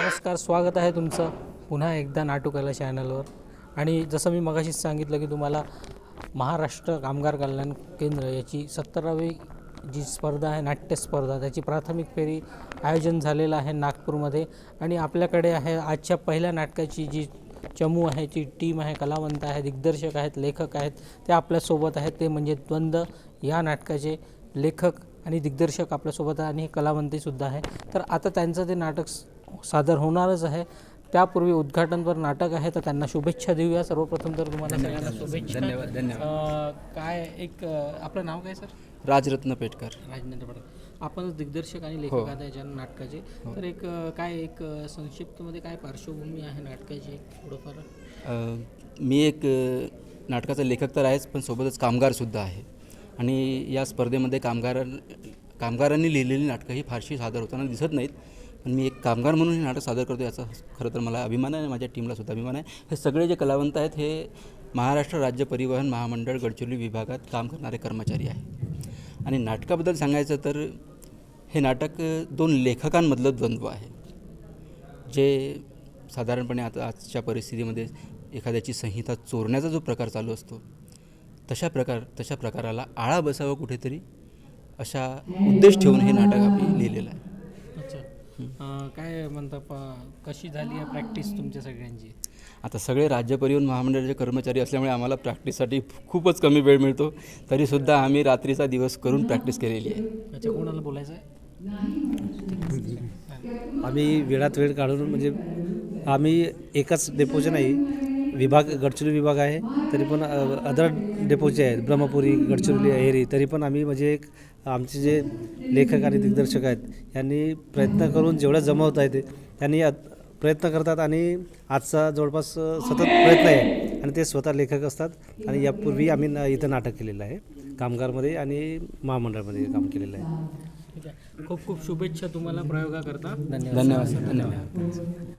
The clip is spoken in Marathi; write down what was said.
नमस्कार स्वागत आहे तुमचं पुन्हा एकदा नाटुकला चॅनलवर आणि जसं मी मगाशीच सांगितलं की तुम्हाला महाराष्ट्र कामगार कल्याण केंद्र याची सत्तरावी जी स्पर्धा आहे नाट्य स्पर्धा त्याची प्राथमिक फेरी आयोजन झालेलं आहे नागपूरमध्ये. आणि आपल्याकडे आहे आजच्या पहिल्या नाटकाची जी चमू आहे जी टीम आहे कलावंत आहे दिग्दर्शक आहेत लेखक आहेत ते आपल्यासोबत आहेत. ते म्हणजे द्वंद्व या नाटकाचे लेखक आणि दिग्दर्शक आपल्यासोबत आहे आणि हे कलावंतीसुद्धा आहे. तर आता त्यांचं ते नाटक सादर होणारच आहे. त्यापूर्वी उद्घाटनपर नाटक आहे तर त्यांना शुभेच्छा देऊया. सर्वप्रथम तर तुम्हाला सगळ्यांना शुभेच्छा. धन्यवाद. धन्यवाद. काय एक आपलं नाव काय सर? राजरत्न पेटकर. राजनंद्र पडकर आपणच दिग्दर्शक आणि लेखक आहात याच्या नाटकाचे. तर एक काय एक संक्षिप्तमध्ये काय पार्श्वभूमी आहे नाटकाची थोडंफार? मी एक नाटकाचा लेखक तर आहेच पण सोबतच कामगारसुद्धा आहे. आणि या स्पर्धेमध्ये कामगार कामगारांनी लिहिलेली नाटकं ही फारशी सादर होताना दिसत नाहीत. पण मी एक कामगार म्हणून हे नाटक सादर करतो याचा खरं तर मला अभिमान आहे आणि माझ्या टीमला सुद्धा अभिमान आहे. हे सगळे जे कलावंत आहेत हे महाराष्ट्र राज्य परिवहन महामंडळ गडचिरोली विभागात काम करणारे कर्मचारी आहे आणि नाटकाबद्दल सांगायचं तर हे नाटक दोन लेखकांमधलं द्वंद्व आहे. जे साधारणपणे आता आजच्या परिस्थितीमध्ये एखाद्याची संहिता चोरण्याचा जो प्रकार चालू असतो तशा प्रकार तशा प्रकाराला आळा बसावा कुठेतरी अशा उद्देश ठेवून हे नाटक आम्ही लिहिलेलं आहे अच्छा अं, काय म्हणता प- कशी झाली आहे प्रॅक्टिस तुमच्या सगळ्यांची? आता सगळे राज्य परिवहन महामंडळाचे कर्मचारी असल्यामुळे आम्हाला प्रॅक्टिससाठी खूपच कमी वेळ मिळतो. तरीसुद्धा आम्ही रात्रीचा दिवस करून प्रॅक्टिस केलेली आहे. अच्छा कोणाला बोलायचं आहे? आम्ही वेळात वेळ काढून म्हणजे आम्ही एकाच डेपोचे नाही विभाग गडचिरोली विभाग आहे तरी पण अदर डेपोचे आहेत ब्रह्मपुरी गडचिरोली अहेरी तरी पण आम्ही म्हणजे एक आमचे जे लेखक आणि दिग्दर्शक आहेत यांनी प्रयत्न करून जेवढं जमवता येते त्यांनी प्रयत्न करतात आणि आजचा जवळपास सतत प्रयत्न आहे आणि ते स्वतः लेखक असतात आणि यापूर्वी आम्ही न- इथं नाटक केलेलं आहे. कामगारमध्ये आणि महामंडळामध्ये काम केलेलं आहे ठीक आहे. खूप खूप शुभेच्छा तुम्हाला प्रयोगाकरता. धन्यवाद. धन्यवाद.